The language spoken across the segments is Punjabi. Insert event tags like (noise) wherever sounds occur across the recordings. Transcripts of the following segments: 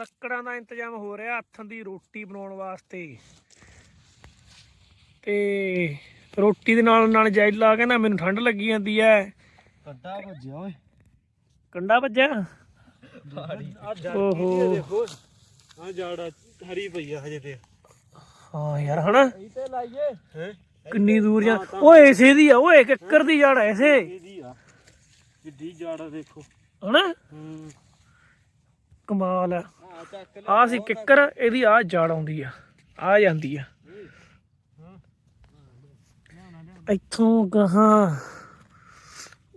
ਲੱਕੜਾਂ ਦਾ ਇੰਤਜ਼ਾਮ ਹੋ ਰਿਹਾ ਹੱਥਾਂ ਦੀ ਰੋਟੀ ਬਣਾਉਣ ਵਾਸਤੇ। ਤੇ ਰੋਟੀ ਦੇ ਨਾਲ ਨਾਲ ਜੈਲਾ ਕਹਿੰਦਾ ਮੈਨੂੰ ਠੰਡ ਲੱਗੀ ਜਾਂਦੀ ਐ। ਕੱਟਾ ਭੱਜਿਆ ਓਏ। ਕੰਡਾ ਵੱਜਿਆ ਆ ਓਹੋ। ਦੇਖੋ। ਆ ਜਾੜਾ ਹਰੀ ਪਈ ਆ ਹਜੇ ਤੇ। ਹਾਂ ਯਾਰ ਹਨਾ? ਇਹ ਤੇ ਲਾਈਏ। ਹੈ? ਕਿੰਨੀ ਦੂਰ ਜਾ ਓਏ ਇਸੇ ਦੀ ਆ ਓਏ ਕਿੱਕਰ ਦੀ ਜੜ ਐ ਇਸੇ ਇਹਦੀ ਆ। ਕਿੱਡੀ ਜਾੜਾ ਦੇਖੋ। ਹਨਾ? ਹੂੰ। ਕਮਾਲ ਆ। ਆ ਚੱਕ ਆ ਸੀ ਕਿੱਕਰ, ਇਹਦੀ ਆ ਜੜ ਆਉਂਦੀ ਆ ਆ ਜਾਂਦੀ ਆ। ਇੱਥੋਂ ਗਾਹਾਂ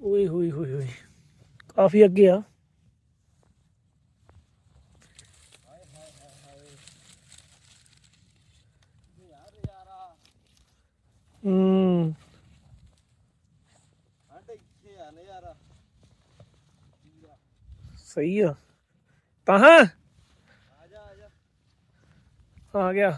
ਓਏ ਹੋਏ ਹੋਏ ਹੋਏ, ਕਾਫੀ ਅੱਗੇ ਆ। ਹੂੰ। ਸਾਡੇ ਇੱਥੇ ਆ ਨਜ਼ਾਰਾ ਸਹੀ ਆ। ਤਾਂ ਆ ਜਾ ਆ ਜਾ ਆ ਗਿਆ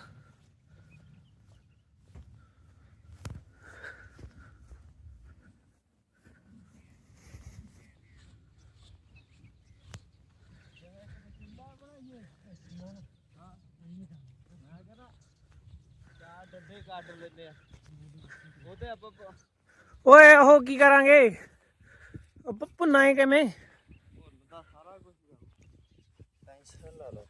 ਚਾਰ ਡੱਬੇ ਕੱਢ ਲੈਨੇ ਆ ਉਹਦੇ ਆਪਾਂ ਪ- ਓਏ ਉਹ ਕੀ ਕਰਾਂਗੇ ਆਪਾਂ ਭੁੰਨਾ ਹੈ ਕਿਵੇਂ ਭੁੱਲ ਦਾ ਸਾਰਾ ਕੁਝ ਟੈਨਸ਼ਨ ਲਾ ਲਓ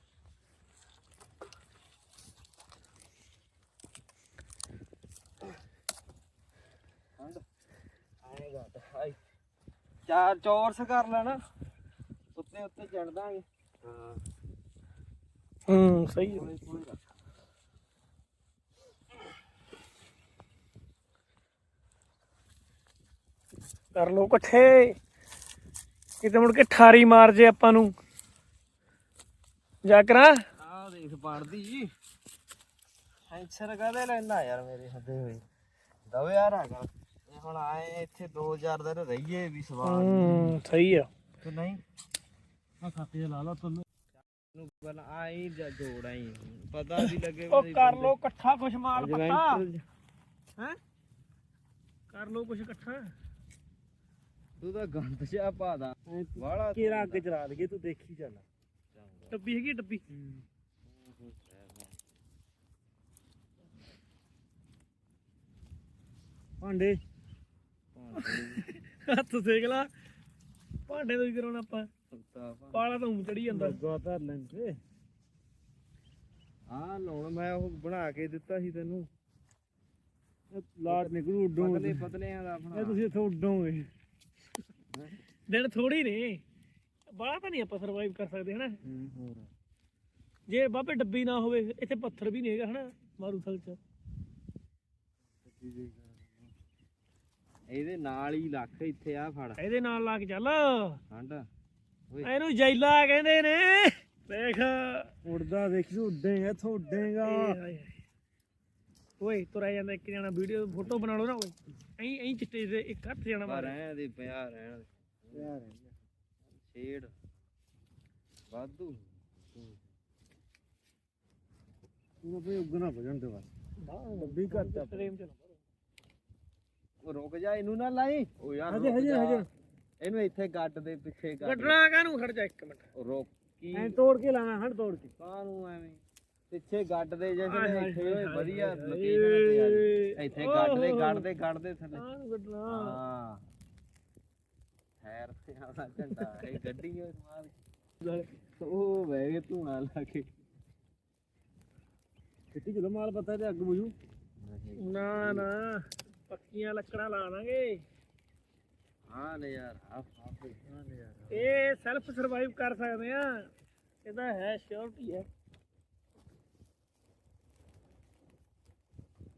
ਹੰਡ ਚਾਰ ਚੌਰਸ ਕਰ ਲੈਣਾ। ਉੱਤੇ ਉੱਤੇ ਚੜ ਦਾਂਗੇ। ਹਾਂ ਹੂੰ। ਸਹੀ ਆ। ਰੱਖ। ਕਰ ਲੋ ਇਕੱਠੇ। ਕਿਤੇ ਮੁੜ ਕੇ ਠਾਰੀ ਮਾਰ ਜੇ ਆਪਾਂ ਨੂੰ। ਜਾ ਕਰਾਂ। ਆਹ ਦੇਖ ਪੜਦੀ ਟੈਨਸ਼ਨ ਕਾਹਦੇ ਲੈਣਾ ਯਾਰ ਮੇਰੇ ਹੱਦੇ ਹੋਏ। ਦਵੇ ਯਾਰ ਹੈਗਾ। ਇਹ ਹੁਣ ਆਏ ਇੱਥੇ 2000 ਦਿਨ ਰਹੀਏ ਵੀ ਸਵਾਲ ਹੂੰ ਸਹੀ ਆ। ਕਿ ਨਹੀਂ? ਆ ਖਾਤੇ ਲਾ ਲਾ ਤੈਨੂੰ। ਨੂੰ ਬਨ ਆਈ ਜੋੜ ਆਈ। ਪਤਾ ਵੀ ਲੱਗੇ ਉਹ ਕਰ ਲੋ ਇਕੱਠਾ ਕੁਛ ਮਾਲ ਪੱਤਾ ਹੈ? ਕਰ ਲੋ ਕੁਛ ਇਕੱਠਾ। ਤੂੰ ਤਾਂ ਗੰਦ ਜਿਹਾ ਪਾਦਾ ਵਾਲਾ ਕੇਰਾ ਅੱਗ ਚਲਾ ਲਈਏ ਤੂੰ ਦੇਖੀ ਚੱਲ। ਡੱਬੀ ਹੈਗੀ ਡੱਬੀ? ਭਾਂਡੇ? ਹੱਥ ਸੇਕ ਲਾ। ਭਾਂਡੇ ਤੋਂ ਹੀ ਕਰਾਉਣਾ ਆਪਾਂ। ਪਾਲਾ ਤਾਂ ਉਂ ਚੜੀ ਜਾਂਦਾ। ਲੱਗਾ ਧਰ ਲੈਂਦੇ ਆ ਲਾਉਣ ਮੈਂ ਉਹ ਬਣਾ ਕੇ ਦਿੱਤਾ ਸੀ ਤੈਨੂੰ। ਲਾਟ ਨਿਕਲੂ ਉੱਡੋਂ। ਪਤਲੇ ਪਤਲਿਆਂ ਦਾ ਬਣਾ ਇਹ ਤੁਸੀਂ ਇੱਥੋਂ ਉੱਡੋਗੇ। ਦਿਨ ਥੋੜੀ ਨੇ। ਬਾਹਲਾ ਤਾਂ ਨਹੀਂ ਆਪਾਂ ਸਰਵਾਈਵ ਕਰ ਸਕਦੇ ਹਨਾ? ਹੋਰ। ਜੇ ਬਾਬੇ ਡੱਬੀ ਨਾ ਹੋਵੇ ਇੱਥੇ ਪੱਥਰ ਵੀ ਨਹੀਂ ਹੈਗਾ ਹਨਾ? ਮਾਰੂਥਲ ਚ। ਇਹਦੇ ਨਾਲ ਹੀ ਲੱਖ ਇੱਥੇ ਆ ਫੜ। ਇਹਦੇ ਨਾਲ ਲਾ ਕੇ ਚੱਲ। ਠੰਡ ਓਏ। ਇਹਨੂੰ ਜੈਲਾ ਕਹਿੰਦੇ ਨੇ। ਦੇਖ। ਉੜਦਾ ਦੇਖੀ ਉੱਡੇਗਾ ਹਾਏ। ਓਏ ਤੁਰਿਆ ਜਾਂਦਾ ਇੱਕ ਜਣਾ ਵੀਡੀਓ ਫੋਟੋ ਬਣਾ ਲਓ ਨਾ ਓਏ। ਐਂ ਐਂ ਚਿੱਟੇ ਦੇ ਇੱਕ ਹੱਥ ਜਾਣਾ ਮਾਰ। ਰਹਿਣ ਦੇ ਪਿਆ ਰਹਿਣ ਦੇ। ਪਿਆ ਰਹਿਣ ਛੇੜ। ਵਾਧੂ। ਤੂੰ ਆਪੇ ਉੱਗਣਾ ਭਜਣ ਤੇ ਬਸ ਡੱਬੀ ਘੱਟ ਟ੍ਰੇਨ ਚ ਉਹ ਰੁਕ ਜਾ ਇਹਨੂੰ ਨਾ ਲਾਈ। ਉਹ ਯਾਰ ਹਜੇ, ਰੁਕ ਹਜੇ, ਜਾ। ਹਜੇ। ਇਹਨੂੰ ਇੱਥੇ ਗੱਡ ਦੇ ਪਿੱਛੇ ਗੱਡ ਕੱਢਣਾ ਕਾਹਨੂੰ ਖੜ ਜਾ ਇੱਕ ਮਿੰਟ। ਉਹ ਰੋਕੀ ਐਂ ਤੋੜ ਕੇ ਲਾਣਾ ਹਣ ਤੋੜ ਕੇ। ਕਾਹਨੂੰ ਐਵੇਂ? ਪਿੱਛੇ ਗੱਡ ਦੇ ਹਾਏ ਇੱਥੇ ਓਏ ਹਾਏ ਵਧੀਆ ਹਾਏ। ਲੋਕੇਸ਼ਨ ਤੇ ਆ ਜੀ। ਹਾਏ। ਇੱਥੇ ਗੱਡ ਦੇ। ਗੱਡ ਦੇ ਗੱਡ ਦੇ ਥੱਲੇ। ਕਾਹਨੂੰ ਕੱਢਣਾ ਹਾਂ। ਠਹਿਰ ਤੇ ਆਉਣਾ ਝੰਡਾ ਇਹ ਗੱਡੀ ਓਏ ਮਾਰ ਉਹ ਬਹਿ ਗਏ ਧੂਣਾ ਲਾ ਕੇ। ਕਿੱਟੀ ਜਦੋਂ ਮਾਲ ਪਤਾ ਤੇ ਅੱਗ ਬੁਝੂ। ਨਾ ਨਾ। ਪੱਕੀਆਂ ਲੱਕੜਾਂ ਲਾ ਦਾਂਗੇ। ਹਾਂ ਨੇ ਯਾਰ ਆ ਫਾਫੇ ਹਾਂ ਨੇ ਯਾਰ ਇਹ ਸੈਲਫ ਸਰਵਾਈਵ ਕਰ ਸਕਦੇ ਆ। ਇਹਦਾ ਹੈ ਸ਼ੋਰਟੀ ਹੈ।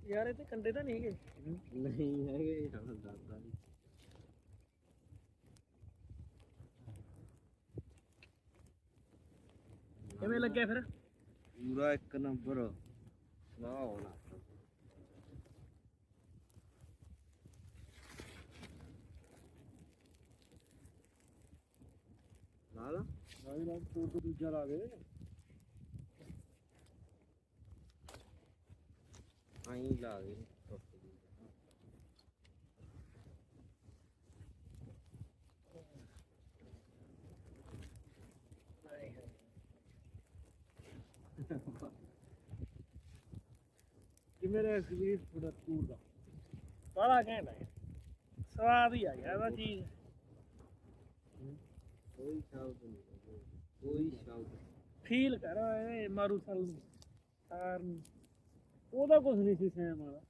ਯਾਰ ਇਹ ਤੇ ਕੰਡੇ ਤਾਂ ਨਹੀਂ ਹੈਗੇ। ਨਹੀਂ ਹੈਗੇ ਦੱਸਦਾ ਨਹੀਂ। ਕਿਵੇਂ ਲੱਗਿਆ ਫਿਰ? ਪੂਰਾ ਇੱਕ ਨੰਬਰ। ਹੋਣਾ। ਲਾ ਲਾ ਲਾ ਲਾ ਤੂੰ ਤੂੰ ਦੂਜਾ ਲਾ ਦੇ ਆਈ ਲਾ ਦੇ ਟੁੱਟ ਗਈ ਕਿਵੇਂ ਰਿਹਾ ਐਕਸਪੀਰੀਅੰਸ ਤੁਹਾਡਾ ਟੂਰ ਦਾ ਬੜਾ ਘੈਂਟ ਹੈ ਸਵਾਦ ਹੀ ਆ ਗਿਆ ਇਹਦਾ ਚੀਜ਼ ਕੋਈ ਸ਼ਬਦ ਨਹੀਂ ਕੋਈ ਸ਼ਬਦ ਫੀਲ ਕਰ ਇਹ ਮਾਰੂ ਸਲ ਨੂੰ। ਤਾਰ ਨੂੰ। ਉਹਦਾ ਕੁਝ ਨਹੀਂ ਸੀ ਸੈਮ ਵਾਲਾ।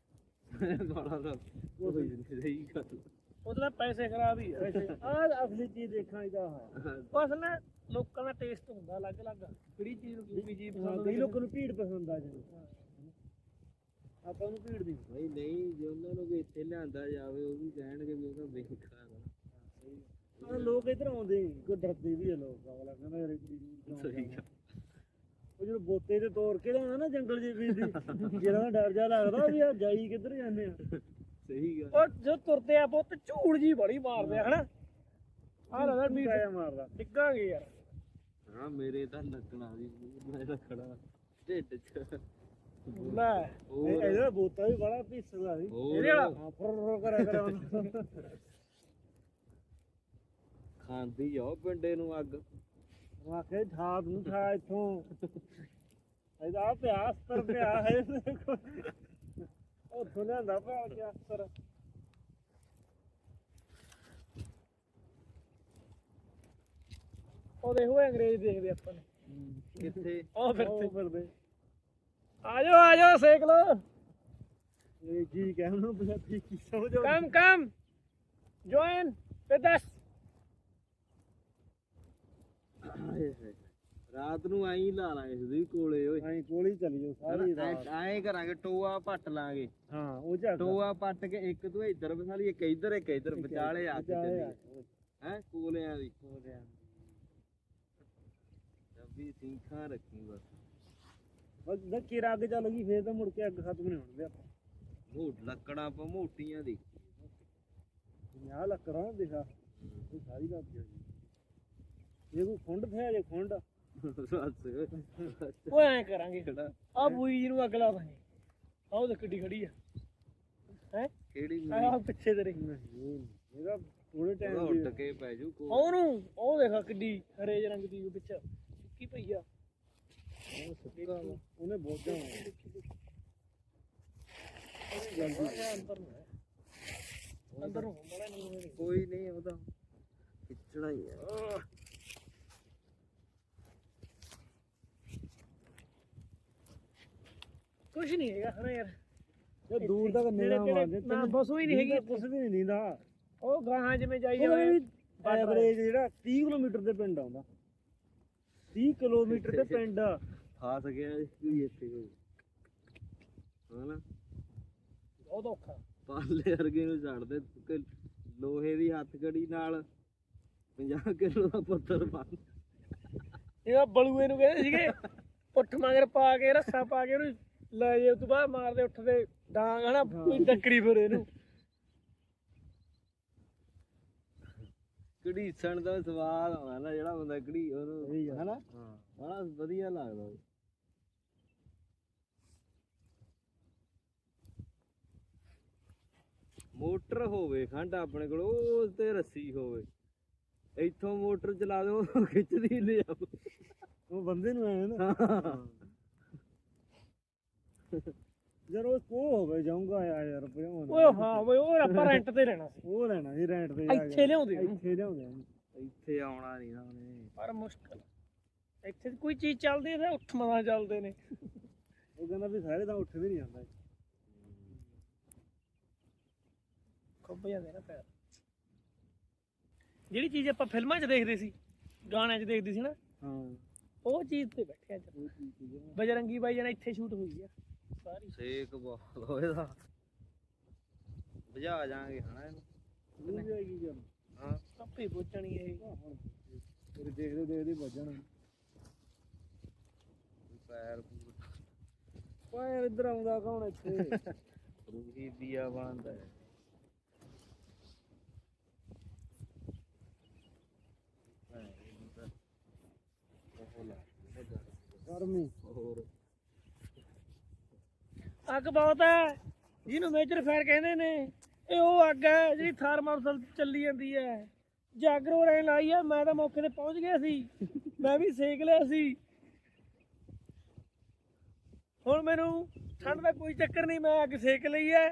ਬੜਾ ਦਾ ਕੋਈ ਨਹੀਂ ਸਹੀ ਗੱਲ। ਉਹਦੇ ਨਾਲ ਪੈਸੇ ਖਰਾਬ ਹੀ ਆ ਆਹ ਅਸਲੀ ਚੀਜ਼ ਦੇਖਾਂ ਇਹਦਾ ਹੈ ਬਸ ਨਾ ਲੋਕਾਂ ਦਾ ਟੇਸਟ ਹੁੰਦਾ ਅਲੱਗ-ਅਲੱਗ। ਕਿਹੜੀ ਚੀਜ਼ ਨੂੰ ਕੀ ਚੀਜ਼ ਪਸੰਦ ਕਈ ਲੋਕਾਂ ਨੂੰ ਭੀੜ ਪਸੰਦ ਆ ਜਾਂਦੀ। ਆਪਾਂ ਨੂੰ ਭੀੜ ਦੀ ਨਹੀਂ ਨਹੀਂ ਜੇ ਉਹਨਾਂ ਨੂੰ ਵੀ ਇੱਥੇ ਲਿਆਂਦਾ ਜਾਵੇ ਉਹ ਵੀ ਕਹਿਣਗੇ ਵੀ ਉਹਦਾ ਆਹ ਲੋਕ ਇੱਧਰ ਆਉਂਦੇ ਨੀ, ਕੋਈ ਡਰਦੇ ਵੀ ਆ ਲੋਕ ਅਗਲਾ ਕਹਿੰਦਾ ਯਾਰ ਕਿਉਂ ਸਹੀ ਜਾਣਾ। ਉਹ ਜਦੋਂ ਬੋਤੇ ਤੇ ਤੋੜ ਕੇ ਲਿਆਉਂਦਾ ਨਾ ਜੰਗਲ ਜੇ ਵੀ ਦੀ ਜਿਹੜਾ ਡਰ ਜਾ ਲੱਗਦਾ ਵੀ ਆ ਜਾਈ ਕਿੱਧਰ ਜਾਂਦੇ ਆ। ਸਹੀ ਗੱਲ। ਉਹ ਜੋ ਤੁਰਦੇ ਆ ਬਹੁਤ ਝੂੜ ਜੀ ਬੜੀ ਮਾਰਦੇ ਆ ਹਨਾ? ਆਹ ਲੱਗਦਾ ਮੀਟ ਆਇਆ ਮਾਰਦਾ। ਡਿੱਗਾਂਗੇ ਯਾਰ। ਹਾਂ ਮੇਰੇ ਤਾਂ ਲੱਗਣਾ ਸੀ ਮੈਂ ਤਾਂ ਖੜਾ ਢਿੱਡ 'ਚ। ਲੈ ਇਹ- ਹੋਰ। ਇਹਦਾ ਬੋਤਾ ਵੀ ਬੜਾ ਭੀਸਦਾ ਸੀ ਹੋਰ। ਇਹਦੇ ਵਾਲਾ ਹਾਂ ਫੁਰ ਫੁਰ ਕਰਿਆ ਕਰਿਆ ਉਹਨੂੰ। ਖਾਂਦੀ ਜਾਓ ਪਿੰਡੇ ਨੂੰ ਅੱਗ। ਉਹ ਆਖੇ ਠਾ ਤੂੰ ਠਾ ਇੱਥੋਂ। ਇਹਦਾ ਪਿਆ ਅਸਤਰ ਪਿਆ ਹੈ। ਉਹ ਲਿਆਂਦਾ ਪਿਆ ਕਿ ਅਸਤਰ। ਉਹ ਦੇਖੋ ਅੰਗਰੇਜ਼ ਦੇਖਦੇ ਆਪਾਂ ਨੇ। ਕਿੱਥੇ? ਉਹ ਫਿਰਦੇ ਫਿਰਦੇ ਆ ਜਾਓ ਆ ਜਾਓ ਸੇਕ ਲੋ ਇਹ ਕੀ ਕਹਿਣ ਨੂੰ ਪੰਜਾਬੀ ਕੀ ਸਮਝ ਕਮ ਕਮ ਜੁਆਇਨ ਵਿਦ ਅਸ ਰਾਤ ਨੂੰ ਐਂ ਲਾ ਲਾਂਗੇ ਸਿੱਧੀ ਕੋਲੇ ਓਏ। ਐਂ ਕੋਲੀ ਚਲੀ ਜਾਓ ਸਾਰੀ ਰਾਤ। ਐਂ ਕਰਾਂਗੇ ਟੋਆ ਪੱਟ ਲਾਂਗੇ। ਹਾਂ ਉਹ ਝੱਟ ਟੋਆ ਪੱਟ ਕੇ ਇੱਕ ਤੂੰ ਇੱਧਰ ਵਸਾਲੀ ਇੱਕ ਇੱਧਰ ਇੱਕ ਇੱਧਰ ਵਿਚਾਲੇ ਆ ਕੇ ਚੱਲੀ ਹੈ? ਕੋਲਿਆਂ ਦੀ। ਜੱਬੀ ਸਿੰਖਾਂ ਰੱਖੀ ਬਸ। ਬਸ ਧੱਕੀ ਅੱਗ ਚੱਲ ਗਈ ਫੇਰ ਤਾਂ ਮੁੜ ਕੇ ਅੱਗ ਖਤਮ ਨਹੀਂ ਹੋਣੀ ਆਪਾਂ। ਮੋਟ ਲੱਕੜਾਂ ਪਾ ਮੋਟੀਆਂ ਦੀ 50 ਲੱਕੜਾਂ ਦਿਖਾ ਇਹ ਸਾਰੀ ਲੱਗ ਗਈ ਇਹ ਕੋਈ ਖੁੰਡ ਥਿਆ ਜੇ ਖੁੰਡ। ਉਹ ਐ ਕਰਾਂਗੇ। ਆ ਬੂਈ ਜੀ ਨੂੰ ਅੱਗ ਲਾ ਦਾਂਗੇ ਆਹ ਉਹ ਕਿੱਡੀ ਖੜੀ ਆ। ਹੈ? ਕਿਹੜੀ ਆਹ ਪਿੱਛੇ ਤੇਰੇ। ਇਹਦਾ ਥੋੜੇ ਟਾਈਮ ਉੱਡ ਕੇ ਪੈ ਜੂ ਕੋਲ ਉਹਨੂੰ ਉਹ ਦੇਖਾ ਕਿੱਡੀ ਹਰੇ ਜਿਹੇ ਰੰਗ ਦੀ ਵਿੱਚ ਸੁੱਕੀ ਪਈ ਆ। ਉਹਨੇ ਨੂੰ ਹੈ। ਅੰਦਰ ਨੂੰ। ਕੋਈ ਨਹੀਂ ਉਹਦਾ ਖਿੱਚਣਾ ਹੀ ਆ। ਕੁਝ ਨਹੀਂ ਹੈਗਾ। ਹਨਾ ਯਾਰ। ਇਹ ਦੂਰ ਤੱਕ ਨੇੜੇ ਮਾਰਦੇ ਨਾ ਬਸ ਉਹ ਹੀ ਨਹੀਂ ਹੈਗੀ। ਕੁਝ ਵੀ ਨਹੀਂ ਦਾ ਉਹ ਗਾਹਾਂ ਜਿਵੇਂ ਜਾਈ ਜਾਵੇ ਐਵਰੇਜ ਜਿਹੜਾ 30 ਕਿਲੋਮੀਟਰ ਦੇ ਪਿੰਡ ਆਉਂਦਾ। 30 ਕਿਲੋਮੀਟਰ ਦੇ ਪਿੰਡ। ਫਸ ਗਿਆ ਕੋਈ ਇੱਥੇ ਕੋਈ। ਹਨਾ? ਬਹੁਤ ਔਖਾ। ਪਾਲੇ ਵਰਗੇ ਨੂੰ ਛੱਡ ਦੇ ਕਿ ਲੋਹੇ ਦੀ ਹੱਥ ਕੜੀ ਨਾਲ 50 ਕਿਲੋ ਦਾ ਪੱਥਰ ਬੰਨ ਇਹਦਾ ਬਲੂਏ ਨੂੰ ਕਹਿੰਦੇ ਸੀਗੇ ਪੁੱਠ ਮਗਰ ਪਾ ਕੇ ਰੱਸਾ ਪਾ ਕੇ ਉਹਨੂੰ ਲੈ ਜੇ ਤੋਂ ਬਾਅਦ ਮਾਰਦੇ ਉੱਠਦੇ ਡਾਂਗ ਹਨਾ ਕੋਈ ਟੱਕਰੀ ਫਿਰ ਇਹਨੂੰ। ਘੜੀਸਣ ਦਾ ਸਵਾਦ ਆਉਂਦਾ ਨਾ ਜਿਹੜਾ ਬੰਦਾ ਘੜੀ ਉਹਨੂੰ। ਹਨਾ? ਬੜਾ ਵਧੀਆ ਲੱਗਦਾ। ਮੋਟਰ ਹੋਵੇ ਖੰਡ ਆਪਣੇ ਕੋਲ ਉਸ ਤੇ ਰੱਸੀ ਹੋਵੇ। ਇੱਥੋਂ ਮੋਟਰ ਚਲਾ ਦੋ ਖਿੱਚਦੀ ਲੈ ਆਓ ਉਹ ਬੰਦੇ ਨੂੰ ਆਇਆ ਨਾ। ਯਾਰ ਉਹ ਕੋ ਹੋਵੇ ਜਾਊਂਗਾ ਯਾਰ ਰੁਪਏ ਓਏ ਹਾਂ ਓਏ ਉਹ ਆਪਾਂ ਰੈਂਟ ਤੇ ਲੈਣਾ ਸੀ। ਉਹ ਲੈਣਾ ਸੀ ਰੈਂਟ ਤੇ ਜਾ ਕੇ। ਇੱਥੇ ਲਿਆਉਂਦੇ ਉਹਨੂੰ। ਇੱਥੇ ਲਿਆਉਂਦੇ ਉਹਨੂੰ। ਇੱਥੇ ਆਉਣਾ ਨਹੀਂ ਨਾ ਉਹਨੇ। ਪਰ ਮੁਸ਼ਕਲ। ਇੱਥੇ ਤਾਂ ਕੋਈ ਚੀਜ਼ ਚੱਲਦੀ ਹੈ ਤਾਂ ਉੱਠ ਮਦਾਂ ਚੱਲਦੇ ਨੇ। ਉਹ ਕਹਿੰਦਾ ਵੀ ਸਾਰੇ ਤਾਂ ਉੱਠ ਵੀ ਨਹੀਂ ਜਾਂਦਾ। ਖੁੱਬ ਜਾਂਦੇ ਨਾ ਪੈਰ। ਜਿਹੜੀ ਚੀਜ਼ ਆਪਾਂ ਫਿਲਮਾਂ 'ਚ ਦੇਖਦੇ ਸੀ ਗਾਣਿਆਂ 'ਚ ਦੇਖਦੇ ਸੀ ਨਾ ਹਾਂ। ਉਹ ਚੀਜ਼ ਤੇ ਬੈਠੇ ਅੱਜ ਉਹ ਬਜਰੰਗੀ ਬਾਈ ਜਣਾ ਇੱਥੇ ਸ਼ੂਟ ਹੋਈ ਆ। ਸਾਰੀ। ਸੇਕ ਬਹੁਤ ਹੋਏ ਦਾ ਬੁਝਾ ਜਾਾਂਗੇ ਹਨਾ ਇਹਨੂੰ। ਉਹ ਵੀ ਆਈ ਗੱਲ ਹਾਂ। ਆਪੇ ਪਹੁੰਚਣੀ ਇਹ। ਹੁਣ ਤੇਰੇ ਦੇਖਦੇ ਦੇਖਦੇ ਵੱਜਣ ਪੈਰ ਪੂਰ। ਓਏ ਇੱਧਰ ਆਉਂਦਾ ਕੌਣ ਇੱਥੇ? (laughs) ਰੂਹੀ ਦੀਆ ਬੰਦ ਹੈ। ਗਰਮੀ। ਹੋਰ। ਅੱਗ ਬਹੁਤ ਹੈ। ਜਿਹਨੂੰ ਮੇਜਰ ਫਾਇਰ ਕਹਿੰਦੇ ਨੇ ਇਹ ਉਹ ਅੱਗ ਹੈ ਜਿਹੜੀ ਥਰਮਲ ਚੱਲੀ ਜਾਂਦੀ ਹੈ। ਜਾਗਰੋ ਰਹਿਣ ਲਾਈ ਆ ਮੈਂ ਤਾਂ ਮੌਕੇ ਤੇ ਪਹੁੰਚ ਗਿਆ ਸੀ। ਮੈਂ ਵੀ ਸੇਕ ਲਿਆ ਸੀ। ਹੁਣ ਮੈਨੂੰ ਠੰਡ ਦਾ ਕੋਈ ਚੱਕਰ ਨਹੀਂ ਮੈਂ ਅੱਗ ਸੇਕ ਲਈ ਐ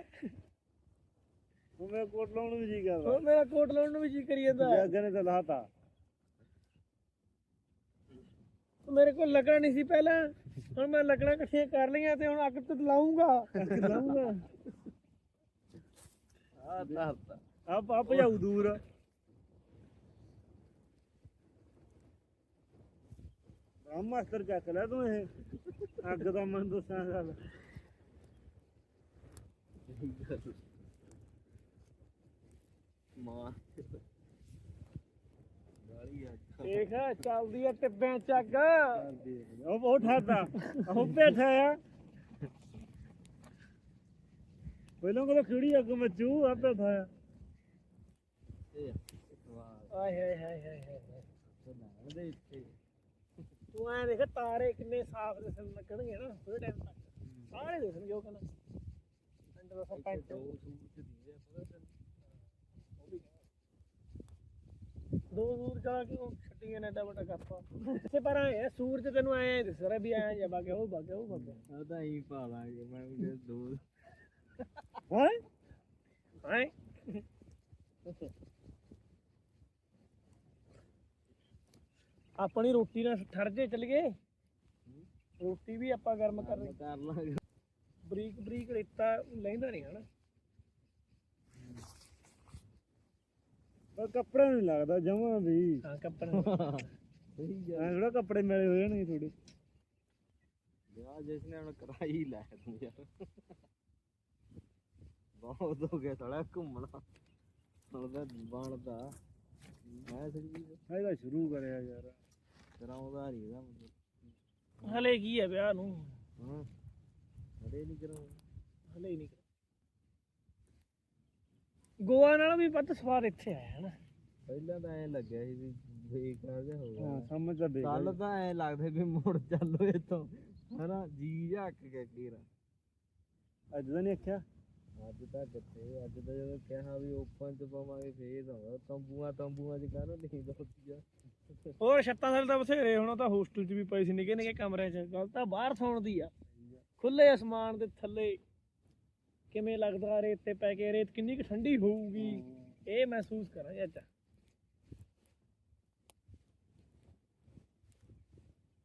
ਹੁਣ ਮੇਰਾ ਕੋਟ ਲਾਉਣ ਨੂੰ ਵੀ ਜੀ ਕਰਦਾ। ਹੁਣ ਮੇਰਾ ਕੋਟ ਲਾਉਣ ਨੂੰ ਵੀ ਜੀ ਕਰੀ ਜਾਂਦਾ ਅੱਗੇ ਨੇ ਤਾਂ ਲਾਤਾ। ਮੇਰੇ ਕੋਲ ਲੱਕੜਾਂ ਨਹੀਂ ਸੀ ਪਹਿਲਾਂ। ਹੁਣ ਮੈਂ ਲੱਕੜਾਂ ਇਕੱਠੀਆਂ ਕਰ ਲਈਆਂ ਤੇ ਹੁਣ ਅੱਗ ਤੇ ਲਾਉਂਗਾ ਲਾਉਂਗਾ ਆ ਧਰਤਾ ਆਪ ਆਪ ਜਾਊ ਦੂਰ। ਰਾਮ ਮਾਸਟਰ ਚੱਕ ਲੈ ਤੂੰ ਇਹ। ਅੱਗ ਦਾ ਮਨ ਦੱਸਾਂ ਗੱਲ। ਮਾਂ। ਗਾਲੀ ਆ। ਦੇਖ ਚੱਲਦੀ ਐ ਟਿੱਬਿਆਂ ਚ ਬੈਠਾ ਆ ਪਹਿਲਾਂ ਕੋਲ ਕਿਹੜੀ ਅੱਗ ਮਚੂ ਆ ਬੈਠਾ ਆ ਇਹ ਵਾਹ ਆਏ ਹਾਏ ਹਾਏ ਹਾਏ ਹਾਏ ਦੇ ਇੱਥੇ ਤੂੰ ਐ ਦੇਖ ਤਾਰੇ ਕਿੰਨੇ ਸਾਫ਼ ਦਿਸਣ ਲੱਗਣਗੇ ਨਾ ਥੋੜੇ ਟਾਈਮ ਤੱਕ। ਸਾਰੇ ਦਿਸਣਗੇ ਉਹ ਕਹਿੰਦਾ। ਪਿੰਡ ਦਾ ਸਰਪੰਚ ਜਾ ਕੇ ਉਹ ਛੱਡੀਆਂ ਨੇ ਏਡਾ ਵੱਡਾ ਕੱਪਾ। ਇੱਥੇ ਪਰ ਆਏ ਸੂਰਜ ਤੈਨੂੰ ਐ ਦਿਸ ਰਿਹਾ ਵੀ ਐ ਜਾ ਬਾਗੇ ਉਹ ਬਾਗੇ ਉਹ ਬਾਗੇ ਤਾਂ ਹੀ ਪਾ ਲਾਂਗੇ ਮੈਂ ਵੀ ਦੋ। ਹਾਂ? ਹੈ? ਆਪਣੀ ਰੋਟੀ ਨਾਲ ਠਰ ਜੇ ਚੱਲ ਗਏ। ਰੋਟੀ ਵੀ ਆਪਾਂ ਗਰਮ ਕਰ ਕਰ ਲਾਂਗੇ। ਬਰੀਕ ਬਰੀਕ ਰੇਤਾ ਲੈਂਦਾ ਨਹੀਂ ਹਨਾ। ਪਰ ਕੱਪੜਾ ਨਹੀਂ ਲੱਗਦਾ ਜਮਾਂ ਵੀ। ਹਾਂ ਕੱਪੜਾ ਸਹੀ ਐ ਥੋੜਾ ਕੱਪੜੇ ਮਿਲੇ ਹੋਏ ਨੇ ਥੋੜੇ ਵਿਆਹ ਜਿਸ ਨੇ ਹੁਣ ਕਰਾਈ ਲੈ ਤੂੰ ਯਾਰ। ਬਹੁਤ ਹੋ ਗਿਆ ਥੋੜਾ ਘੁੰਮਣਾ। ਤਾਂ ਬਣਦਾ। ਮੈਂ ਸਰੀ ਹੈਗਾ ਸ਼ੁਰੂ ਕਰਿਆ ਯਾਰ। ਕਰਾਉਂਦਾ ਨਹੀਂ ਇਹਦਾ ਮਤਲਬ ਹਲੇ ਕੀ ਹੈ ਵਿਆਹ ਨੂੰ? ਹਾਂ। ਅਰੇ ਨਹੀਂ ਕਰਾਉਂਦਾ ਹਲੇ ਹੀ ਨਹੀਂ ਗੋਆ ਨਾਲੋਂ ਵੀ ਵੱਧ ਸਵਾਦ ਇੱਥੇ ਆਇਆ ਹਨਾ ਪਹਿਲਾਂ ਤਾਂ ਐ ਲੱਗਿਆ ਸੀ ਵੀ ਬੇਕਾਰ ਜਿਹਾ ਹੋ ਹਾਂ ਗਿਆ ਸਮਝ ਤਾਂ ਦੇ ਕੱਲ ਤਾਂ ਐ ਲੱਗਦਾ ਵੀ ਮੁੜ ਚੱਲੋ ਇੱਥੋਂ। ਹਨਾ ਜੀ ਝੱਕ ਕੇ ਕੀਰਾ। ਅੱਜ ਤਾਂ ਨਹੀਂ ਆਖਿਆ ਅੱਜ ਤਾਂ ਕਿੱਥੇ? ਅੱਜ ਤਾਂ ਜਦੋਂ ਕਿਹਾ ਵੀ ਓਪਨ ਚ ਪਾਵਾਂਗੇ ਫੇਰ ਆਉਂਦਾ ਤੰਬੂਆਂ ਤੰਬੂਆਂ ਚ ਕਰ ਨਹੀਂ ਦੋਤੀ ਆ? ਹੋਰ ਛੱਤਾਂ ਥੱਲੇ ਤਾਂ ਬਥੇਰੇ ਹੁਣ ਤਾਂ ਹੋਸਟਲ 'ਚ ਵੀ ਪਏ ਸੀ ਨਿੱਕੇ ਨਿੱਕੇ ਕਮਰੇ 'ਚ। ਗੱਲ ਤਾਂ ਬਾਹਰ ਸੌਣ ਦੀ ਆ। ਖੁੱਲੇ ਅਸਮਾਨ ਦੇ ਥੱਲੇ। ਕਿਵੇਂ ਲੱਗਦਾ ਰੇਤ ਤੇ ਪੈ ਕੇ ਰੇਤ ਕਿੰਨੀ ਕੁ ਠੰਡੀ ਹੋਊਗੀ? ਇਹ ਮਹਿਸੂਸ ਕਰਾਂ ਅੱਜ।